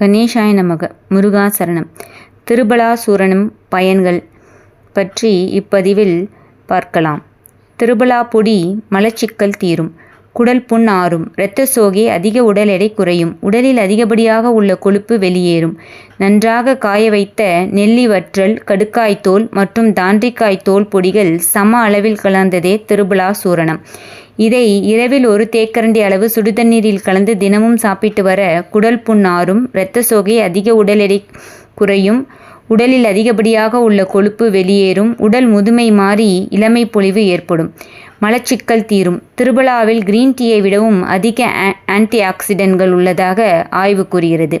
கணேசாய நமக. முருகாசரணம் திருபலாசூரனும் பயன்கள் பற்றி இப்பதிவில் பார்க்கலாம். திருபலாப்பொடி மலச்சிக்கல் தீரும். குடல் புண் ஆறும். இரத்த சோகை அதிக உடல் எடை குறையும். உடலில் அதிகப்படியாக உள்ள கொழுப்பு வெளியேறும். நன்றாக காய வைத்த நெல்லி வற்றல் கடுக்காய்த்தோல் மற்றும் தாண்டிக்காய் தோல் பொடிகள் சம அளவில் கலந்ததே திருபலா சூரணம் இதை இரவில் ஒரு தேக்கரண்டி அளவு சுடுதண்ணீரில் கலந்து தினமும் சாப்பிட்டு வர குடல் புண் ஆறும் இரத்த சோகை அதிக உடல் எடை குறையும் உடலில் அதிகப்படியாக உள்ள கொழுப்பு வெளியேறும் உடல் முதுமை மாறி இளமை பொலிவு ஏற்படும். மலச்சிக்கல் தீரும். திருபலாவில் கிரீன் டீயை விடவும் அதிக ஆன்டி ஆக்சிடென்ட்கள் உள்ளதாக ஆய்வு கூறுகிறது.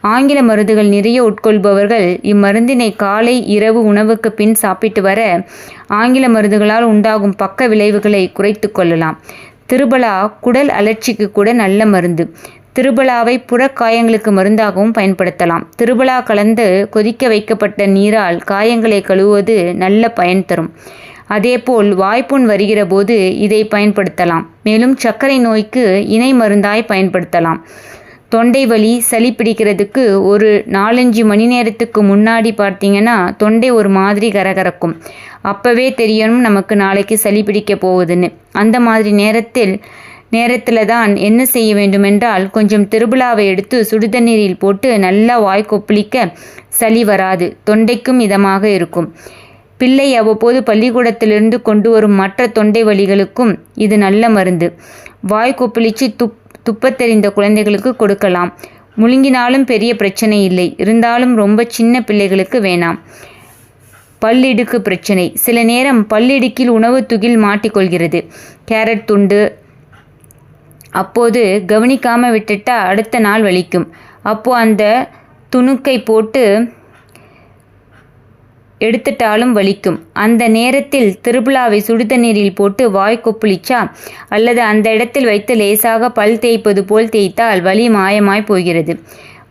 ஆங்கில மருந்துகள் நிறைய உட்கொள்பவர்கள் இம்மருந்தினை காலை இரவு உணவுக்கு பின் சாப்பிட்டு வர ஆங்கில மருந்துகளால் உண்டாகும் பக்க விளைவுகளை குறைத்து கொள்ளலாம். திருபலா குடல் அலர்ச்சிக்கு கூட நல்ல மருந்து. திருபலாவை புறக்காயங்களுக்கு மருந்தாகவும் பயன்படுத்தலாம். திருபலா கலந்து கொதிக்க வைக்கப்பட்ட நீரால் காயங்களை கழுவுவது நல்ல பயன் தரும். அதேபோல் வாய்ப்புண் வருகிற போது இதை பயன்படுத்தலாம். மேலும் சர்க்கரை நோய்க்கு இணை மருந்தாய் பயன்படுத்தலாம். தொண்டை வலி சளி பிடிக்கிறதுக்கு ஒரு நாலஞ்சு மணி நேரத்துக்கு முன்னாடி பார்த்தீங்கன்னா தொண்டை ஒரு மாதிரி கரகரக்கும். அப்போவே தெரியணும் நமக்கு நாளைக்கு சளி பிடிக்க போகுதுன்னு. அந்த மாதிரி நேரத்தில் நேரத்தில் தான் என்ன செய்ய வேண்டுமென்றால் கொஞ்சம் திருவிழாவை எடுத்து சுடுதண்ணீரில் போட்டு நல்லா வாய் கொப்பளிக்க சளி வராது. தொண்டைக்கும் இதமாக இருக்கும். பிள்ளை அவ்வப்போது பள்ளிக்கூடத்திலிருந்து கொண்டு வரும் மற்ற தொண்டை வலிகளுக்கும் இது நல்ல மருந்து. வாய் கொப்பளிச்சு துப் துப்பத்தெறிந்த குழந்தைகளுக்கு கொடுக்கலாம். முழுங்கினாலும் பெரிய பிரச்சனை இல்லை. இருந்தாலும் ரொம்ப சின்ன பிள்ளைகளுக்கு வேணாம். பல்லிடுக்கு பிரச்சனை. சில நேரம் பல்லிடுக்கில் உணவு துகில் மாட்டிக்கொள்கிறது. கேரட் துண்டு. அப்போது கவனிக்காமல் விட்டுட்டா அடுத்த நாள் வலிக்கும். அப்போது அந்த துணுக்கை போட்டு எடுத்துட்டாலும் வலிக்கும். அந்த நேரத்தில் திருவிழாவை சுடுதண்ணீரில் போட்டு வாய் கொப்புளிச்சா? அல்லது அந்த இடத்தில் வைத்து லேசாக பல் தேய்ப்பது போல் தேய்த்தால் வலி மாயமாய் போகிறது.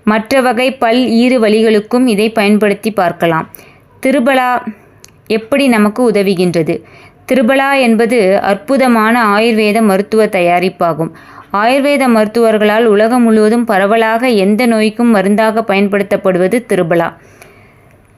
மற்ற வகை பல் ஈறு வலிகளுக்கும் இதை பயன்படுத்தி பார்க்கலாம். திருபலா எப்படி நமக்கு உதவுகின்றது? திருபலா என்பது அற்புதமான ஆயுர்வேத மருத்துவ தயாரிப்பாகும். ஆயுர்வேத மருத்துவர்களால் உலகம் முழுவதும் பரவலாக எந்த நோய்க்கும் மருந்தாக பயன்படுத்தப்படுவது திருபலா.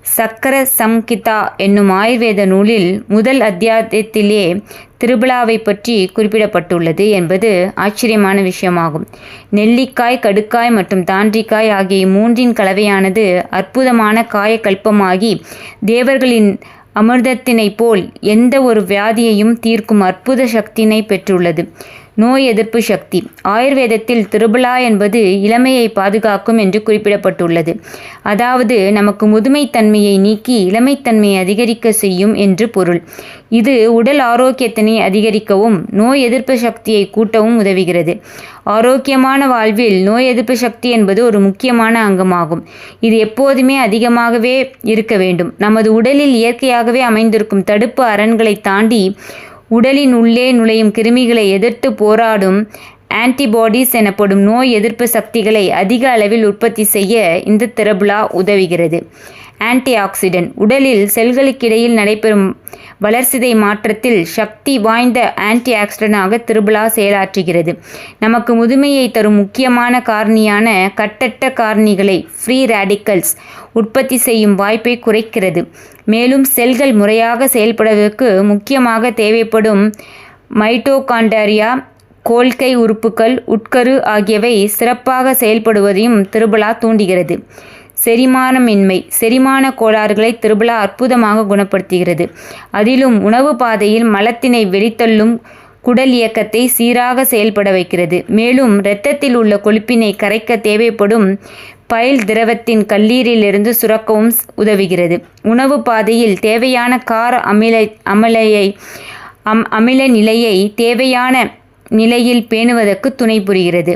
சக்கர சம்கிதா என்னும் ஆயுர்வேத நூலில் முதல் அத்தியாயத்திலே திருவிழாவை பற்றி குறிப்பிடப்பட்டுள்ளது என்பது ஆச்சரியமான விஷயமாகும். நெல்லிக்காய் கடுக்காய் மற்றும் தாண்டிக்காய் ஆகிய மூன்றின் கலவையானது அற்புதமான காயக்கல்பமாகி தேவர்களின் அமிர்தத்தினை போல் எந்த ஒரு வியாதியையும் தீர்க்கும் அற்புத சக்தியினை பெற்றுள்ளது. நோய் எதிர்ப்பு சக்தி. ஆயுர்வேதத்தில் திருபலா என்பது இளமையை பாதுகாக்கும் என்று குறிப்பிடப்பட்டுள்ளது. அதாவது நமக்கு முதுமைத்தன்மையை நீக்கி இளமைத்தன்மையை அதிகரிக்க செய்யும் என்று பொருள். இது உடல் ஆரோக்கியத்தினை அதிகரிக்கவும் நோய் எதிர்ப்பு சக்தியை கூட்டவும் உதவுகிறது. ஆரோக்கியமான வாழ்வில் நோய் எதிர்ப்பு சக்தி என்பது ஒரு முக்கியமான அங்கமாகும். இது எப்போதுமே அதிகமாகவே இருக்க வேண்டும். நமது உடலில் இயற்கையாகவே அமைந்திருக்கும் தடுப்பு அரண்களை தாண்டி உடலின் உள்ளே நுழையும் கிருமிகளை எதிர்த்து போராடும் ஆன்டிபாடிஸ் எனப்படும் நோய் எதிர்ப்பு சக்திகளை அதிக அளவில் உற்பத்தி செய்ய இந்த திரபுலா உதவுகிறது. ஆன்டி ஆக்சிடென்ட் உடலில் செல்களுக்கிடையில் நடைபெறும் வளர்சிதை மாற்றத்தில் சக்தி வாய்ந்த ஆன்டி ஆக்சிடென்டாக திருபுலா செயலாற்றுகிறது. நமக்கு முதுமையை தரும் முக்கியமான காரணியான கட்டட்ட காரணிகளை ஃப்ரீ ரேடிக்கல்ஸ் உற்பத்தி செய்யும் வாய்ப்பை குறைக்கிறது. மேலும் செல்கள் முறையாக செயல்படுவதற்கு முக்கியமாக தேவைப்படும் மைட்டோகாண்டாரியா கோல்கை உறுப்புகள் உட்கரு ஆகியவை சிறப்பாக செயல்படுவதையும் திருபலா தூண்டுகிறது. செரிமானமின்மை செரிமான கோளாறுகளை திருபலா அற்புதமாக குணப்படுத்துகிறது. அதிலும் உணவு பாதையில் மலத்தினை வெளித்தள்ளும் குடல் இயக்கத்தை சீராக செயல்பட வைக்கிறது. மேலும் இரத்தத்தில் உள்ள கொழுப்பினை கரைக்க தேவைப்படும் பயில் திரவத்தின் கல்லீரிலிருந்து சுரக்கவும் உதவுகிறது. உணவு பாதையில் தேவையான கார அமில அமிலையை அம் அமில நிலையை தேவையான நிலையில் பேணுவதற்கு துணை புரிகிறது.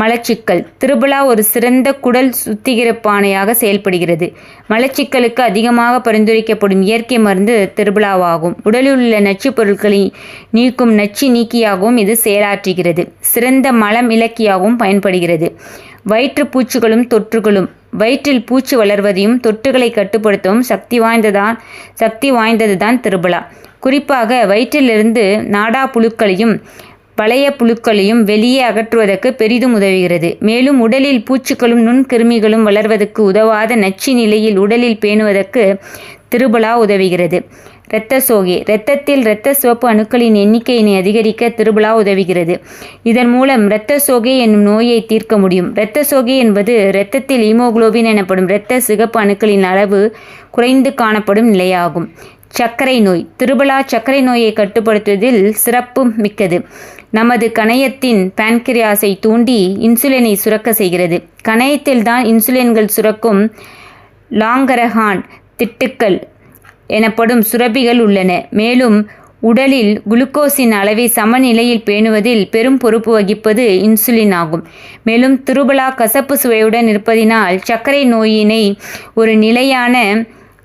மலச்சிக்கல். திருபலா ஒரு சிறந்த குடல் சுத்திகரிப்பானையாக செயல்படுகிறது. மலச்சிக்கலுக்கு அதிகமாக பரிந்துரைக்கப்படும் இயற்கை மருந்து திருபலாவாகும். உடலில் உள்ள நச்சுப் பொருட்களை நீக்கும் நச்சு நீக்கியாகவும் இது செயலாற்றுகிறது. சிறந்த மலம் இலக்கியாகவும் பயன்படுகிறது. வயிற்று பூச்சிகளும் தொற்றுகளும் வயிற்றில் பூச்சி வளர்வதையும் தொற்றுகளை கட்டுப்படுத்தவும் சக்தி வாய்ந்ததான் சக்தி வாய்ந்ததுதான் திருபலா. குறிப்பாக வயிற்றிலிருந்து நாடா புழுக்களையும் பழைய புழுக்களையும் வெளியே அகற்றுவதற்கு பெரிதும் உதவுகிறது. மேலும் உடலில் பூச்சிகளும் நுண்கிருமிகளும் வளர்வதற்கு உதவாத நச்சு நிலையில் உடலில் பேணுவதற்கு திருபலா உதவுகிறது. இரத்த சோகை. இரத்தத்தில் இரத்த சிவப்பு அணுக்களின் எண்ணிக்கையினை அதிகரிக்க திருபலா உதவுகிறது. இதன் மூலம் இரத்த சோகை என்னும் நோயை தீர்க்க முடியும். இரத்த சோகை என்பது இரத்தத்தில் ஈமோகுளோபின் எனப்படும் இரத்த சிகப்பு அணுக்களின் அளவு குறைந்து காணப்படும் நிலையாகும். சர்க்கரை நோய். திருபலா சர்க்கரை நோயை கட்டுப்படுத்துவதில் சிறப்பு மிக்கது. நமது கணையத்தின் பான்கிரியாஸை தூண்டி இன்சுலினை சுரக்க செய்கிறது. கணையத்தில் தான் இன்சுலின்கள் சுரக்கும் லாங்கரஹான் திட்டுக்கள் எனப்படும் சுரப்பிகள் உள்ளன. மேலும் உடலில் குளுக்கோஸின் அளவை சமநிலையில் பேணுவதில் பெரும் பொறுப்பு வகிப்பது இன்சுலின் ஆகும். மேலும் திருபலா கசப்பு சுவையுடன் இருப்பதினால் சர்க்கரை நோயினை ஒரு நிலையான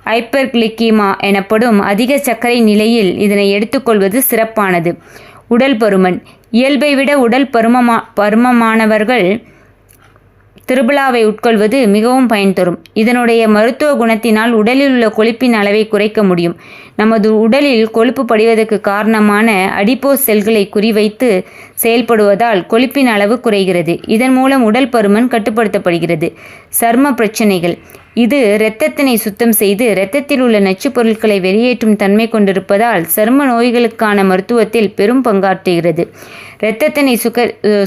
ஹைப்பர்கிளிக்கிமா எனப்படும் அதிக சர்க்கரை நிலையில் இதனை எடுத்துக்கொள்வது சிறப்பானது. உடல் பருமன். இயல்பை விட உடல் பருமமா பருமமானவர்கள் திருபலாவை உட்கொள்வது மிகவும் பயன் தரும். இதனுடைய மருத்துவ குணத்தினால் உடலில் உள்ள கொழுப்பின் அளவை குறைக்க முடியும். நமது உடலில் கொழுப்பு படிவதற்கு காரணமான அடிப்போஸ் செல்களை குறிவைத்து செயல்படுவதால் கொழுப்பின் அளவு குறைகிறது. இதன் மூலம் உடல் பருமன் கட்டுப்படுத்தப்படுகிறது. சர்ம பிரச்சனைகள். இது இரத்தத்தினை சுத்தம் செய்து இரத்தத்தில் உள்ள நச்சுப் பொருட்களை வெளியேற்றும் தன்மை கொண்டிருப்பதால் சரும நோய்களுக்கான மருத்துவத்தில் பெரும் பங்காற்றுகிறது. இரத்தத்தினை சுக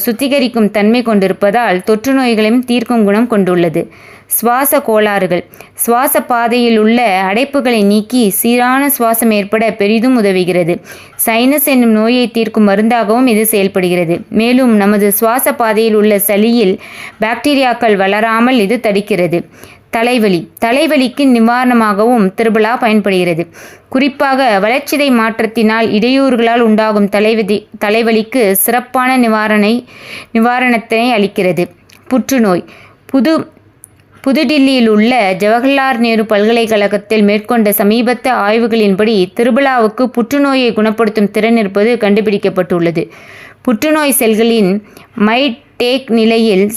சுத்திகரிக்கும் தன்மை கொண்டிருப்பதால் தொற்று நோய்களையும் தீர்க்கும் குணம் கொண்டுள்ளது. சுவாச கோளாறுகள். சுவாச பாதையில் உள்ள அடைப்புகளை நீக்கி சீரான சுவாசம் ஏற்பட பெரிதும் உதவுகிறது. சைனஸ் என்னும் நோயை தீர்க்கும் மருந்தாகவும் இது செயல்படுகிறது. மேலும் நமது சுவாச பாதையில் உள்ள சளியில் பாக்டீரியாக்கள் வளராமல் இது தடுக்கிறது. தலைவலி. தலைவலிக்கு நிவாரணமாகவும் திருபலா பயன்படுகிறது. குறிப்பாக வளர்ச்சிதை மாற்றத்தினால் இடையூறுகளால் உண்டாகும் தலைவதி தலைவலிக்கு சிறப்பான நிவாரணை நிவாரணத்தினை அளிக்கிறது. புற்றுநோய். புது புதுடில்லியில் உள்ள ஜவஹர்லால் நேரு பல்கலைக்கழகத்தில் மேற்கொண்ட சமீபத்த ஆய்வுகளின்படி திருபலாவுக்கு புற்றுநோயை குணப்படுத்தும் திறன் இருப்பது கண்டுபிடிக்கப்பட்டுள்ளது. புற்றுநோய் செல்களின் மைடேக் நிலையில்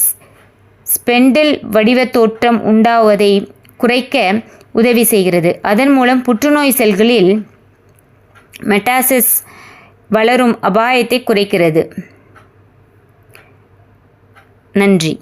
ஸ்பெண்டில் வடிவ தோற்றம் உண்டாவதை குறைக்க உதவி செய்கிறது. அதன் மூலம் புற்றுநோய் செல்களில் மெட்டாசிஸ் வளரும் அபாயத்தை குறைக்கிறது. நன்றி.